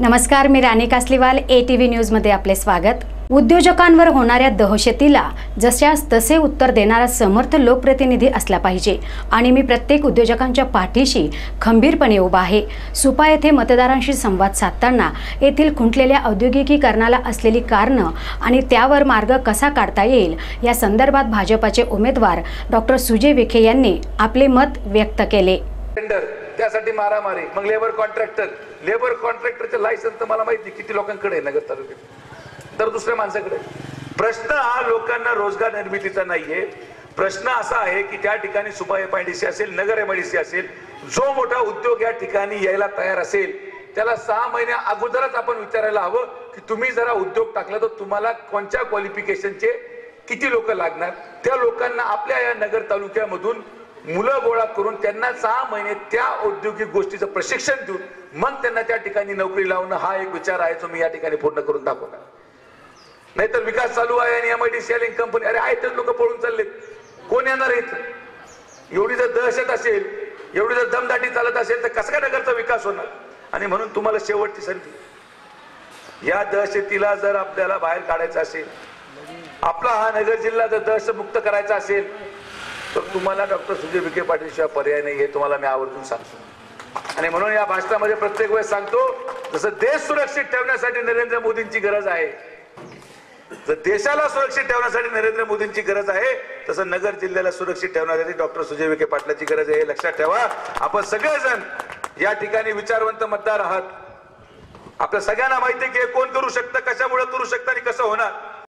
नमस्कार मी Rani Kasliwal A T V न्यूजमध्ये आपले स्वागत. उद्योजकांवर होणाऱ्या दहशतीला जशास तसे उत्तर देणारा समर्थ लोकप्रतिनिधी असला पाहिजे आणि मी प्रत्येक उद्योजकांच्या पाठीशी खंबीरपणे उभा आहे. सुपा येथे मतदारांशी संवाद साधताना येथील खुंटलेल्या औद्योगिकीकरणाला असलेली कारणं आणि त्यावर मार्ग कसा काढता येईल या संदर्भात भाजपाचे उमेदवार डॉक्टर सुजय विखे यांनी आपले मत व्यक्त केले. त्यासाठी मारामारी मग लेबर कॉन्ट्रॅक्टर लेबर कॉन्ट्रॅक्टरचं लायसन्स तर मला माहिती किती लोकांकडे आहे नगर तालुक्यात? तर दुसऱ्या माणसाकडे प्रश्न हा लोकांना रोजगार निर्मितीचा नाहीये. प्रश्न असा आहे की त्या ठिकाणी सुबा एमआयडीसी असेल नगर एमआयडीसी असेल जो मोठा उद्योग या ठिकाणी यायला तयार असेल त्याला सहा महिन्या अगोदरच आपण विचारायला हवं की तुम्ही जरा उद्योग टाकला तर तुम्हाला कोणत्या क्वालिफिकेशनचे किती लोक लागणार? त्या लोकांना आपल्या या नगर तालुक्यामधून मुलं गोळा करून त्यांना सहा महिने त्या औद्योगिक गोष्टीचं प्रशिक्षण देऊन मग त्यांना त्या ठिकाणी नोकरी लावणं हा एक विचार आहे जो मी या ठिकाणी पूर्ण करून दाखवणार. नाहीतर विकास चालू आहे आणि एमआयडी सेलिंग कंपनी अरे आहे लोक पळून चाललेत. कोण येणार आहेत एवढी जर दहशत असेल एवढी जर दमदाटी चालत असेल तर कसा काय नगरचा विकास होणार? आणि म्हणून तुम्हाला शेवटची संधी. या दहशतीला जर आपल्याला बाहेर काढायचं असेल आपला हा नगर जिल्हा जर दहशतमुक्त करायचा असेल तर तुम्हाला डॉक्टर सुधीर विखे पाटील शिवाय पर्याय नाही हे तुम्हाला मी आवर्जून सांगतो. आणि म्हणून या भाषणामध्ये प्रत्येक वेळेस सांगतो जसं देश सुरक्षित ठेवण्यासाठी नरेंद्र मोदींची गरज आहे जर देशाला सुरक्षित ठेवण्यासाठी नरेंद्र मोदींची गरज आहे तसं नगर जिल्ह्याला सुरक्षित ठेवण्यासाठी डॉक्टर सुजय विखे पाटलाची गरज आहे हे लक्षात ठेवा. आपण सगळेजण या ठिकाणी विचारवंत मतदार आहात. आपल्या सगळ्यांना माहिती आहे की हे कोण करू शकतं कशामुळे करू शकतं आणि कसं होणार?